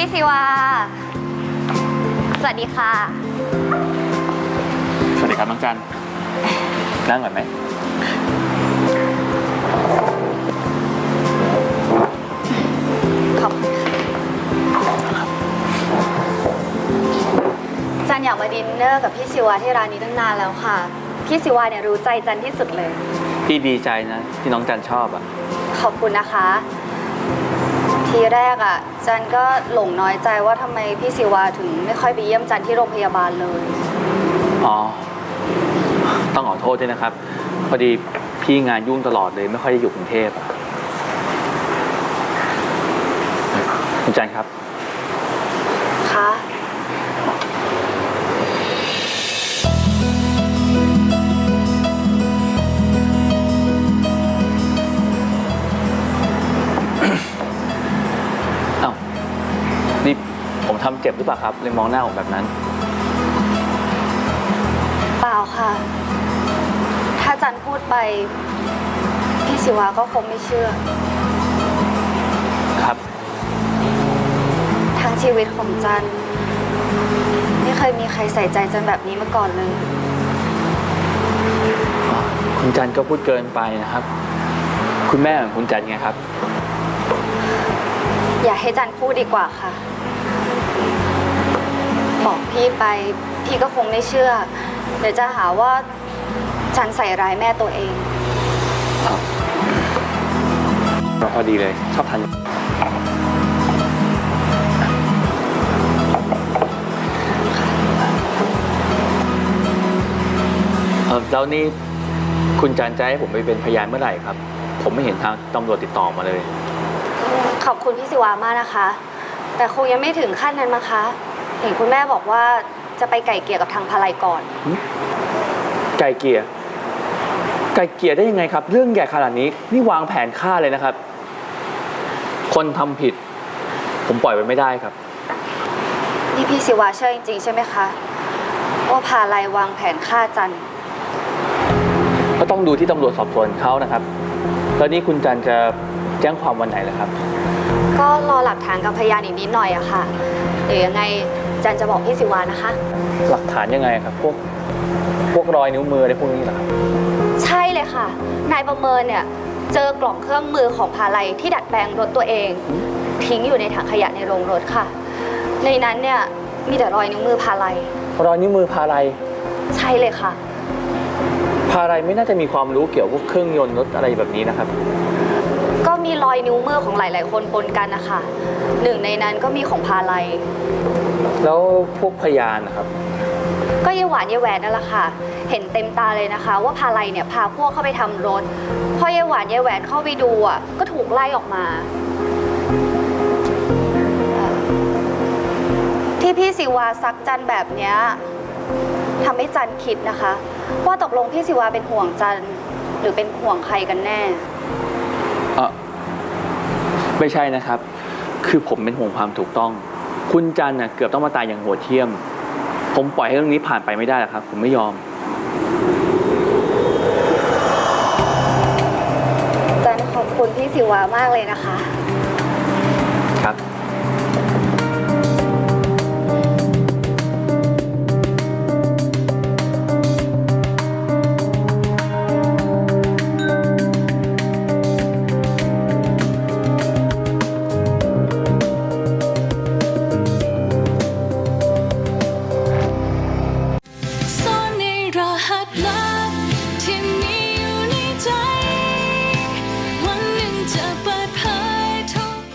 พี่สิวา สวัสดีค่ะ สวัสดีครับน้องจันนั่งก่อนไหม ขอบคุณค่ะจันอยากมาดินเนอร์กับพี่สิวาที่ร้านนี้ตั้งนานแล้วค่ะ พี่สิวาเนี่ยรู้ใจจันที่สุดเลย พี่ดีใจนะที่น้องจันชอบอะ ขอบคุณนะคะ ทีแรกอะ่ะจันก็หลงน้อยใจว่าทำไมพี่สิวาถึงไม่ค่อยไปเยี่ยมจันที่โรงพยาบาลเลย อ๋อ ต้องขอโทษด้วยนะครับ พอดีพี่งานยุ่งตลอดเลย ไม่ค่อยได้อยู่กรุงเทพอะคุณจันครับ ผมทำเจ็บหรือเปล่าครับเลยมองหน้าผมแบบนั้น เปล่าค่ะ ถ้าจันพูดไป พี่สิวาก็คงไม่เชื่อ ครับ ทั้งชีวิตของจันไม่เคยมีใครใส่ใจจันแบบนี้มาก่อนเลย คุณจันก็พูดเกินไปนะครับ คุณแม่ของคุณจันไงครับ อย่าให้จันพูดดีกว่าค่ะ บอกพี่ไป พี่ก็คงไม่เชื่อ เดี๋ยวจะหาว่าจันใส่ร้ายแม่ตัวเองพอดีเลย ชอบทานเออแล้วนี่คุณจันจะให้ผมไปเป็นพยานเมื่อไหร่ครับ ผมไม่เห็นทางตำรวจติดต่อมาเลย ขอบคุณพี่สิวามากนะคะ แต่คงยังไม่ถึงขั้นนั้นมั้งคะ เห็นคุณแม่บอกว่าจะไปไก่เกลี่ยกับทางพลายก่อน ไก่เกลียไก่เกลียได้ยังไงครับ เรื่องใหญ่ขนาดนี้ นี่วางแผนฆ่าเลยนะครับ คนทำผิด ผมปล่อยไปไม่ได้ครับ นี่พี่สิวาเชื่อจริงๆใช่ไหมคะ ว่าพาลัยวางแผนฆ่าจันก็ต้องดูที่ตำรวจสอบสวนเขานะครับ แล้วนี่คุณจันจะแจ้งความวันไหนล่ะครับ ก็รอหลักฐานกับพยานอีกนิดหน่อยอะค่ะ เดี๋ยวยังไง จันจะบอกพี่สิวานะคะ หลักฐานยังไงครับ พวกพวกรอยนิ้วมืออะไรพวกนี้เหรอครับใช่เลยค่ะ นายประเมินเนี่ย เจอกล่องเครื่องมือของพาลัยที่ดัดแปลงรถตัวเอง ทิ้งอยู่ในถังขยะในโรงรถค่ะ ในนั้นเนี่ยมีแต่รอยนิ้วมือพาลัยรอยนิ้วมือพาอะไรใช่เลยค่ะ พาอะไรไม่น่าจะมีความรู้เกี่ยวกับพวกเครื่องยนต์รถอะไรแบบนี้นะครับ ก็มีรอยนิ้วมือของหลาย ๆ คนปนกันนะคะหนึ่งในนั้นก็มีของพาลัย แล้วพวกพยานนะครับ ก็ยายหวานยายแหวนนั่นแหละค่ะ เห็นเต็มตาเลยนะคะ ว่าพาลัยเนี่ยพาพวกเข้าไปทำรถ พอยายหวานยายแหวนเข้าไปดูอะก็ถูกไล่ออกมาเอ่อที่พี่สิวาซักจันแบบเนี้ยทำให้จันคิดนะคะ ว่าตกลงพี่สิวาเป็นห่วงจันหรือเป็นห่วงใครกันแน่เออไม่ใช่นะครับ คือผมเป็นห่วงความถูกต้อง คุณจันน่ะเกือบต้องมาตายอย่างโหดเหี้ยม ผมปล่อยให้เรื่องนี้ผ่านไปไม่ได้หรอกครับ ผมไม่ยอม จันขอบคุณพี่สิวามากเลยนะคะ ครับ รหั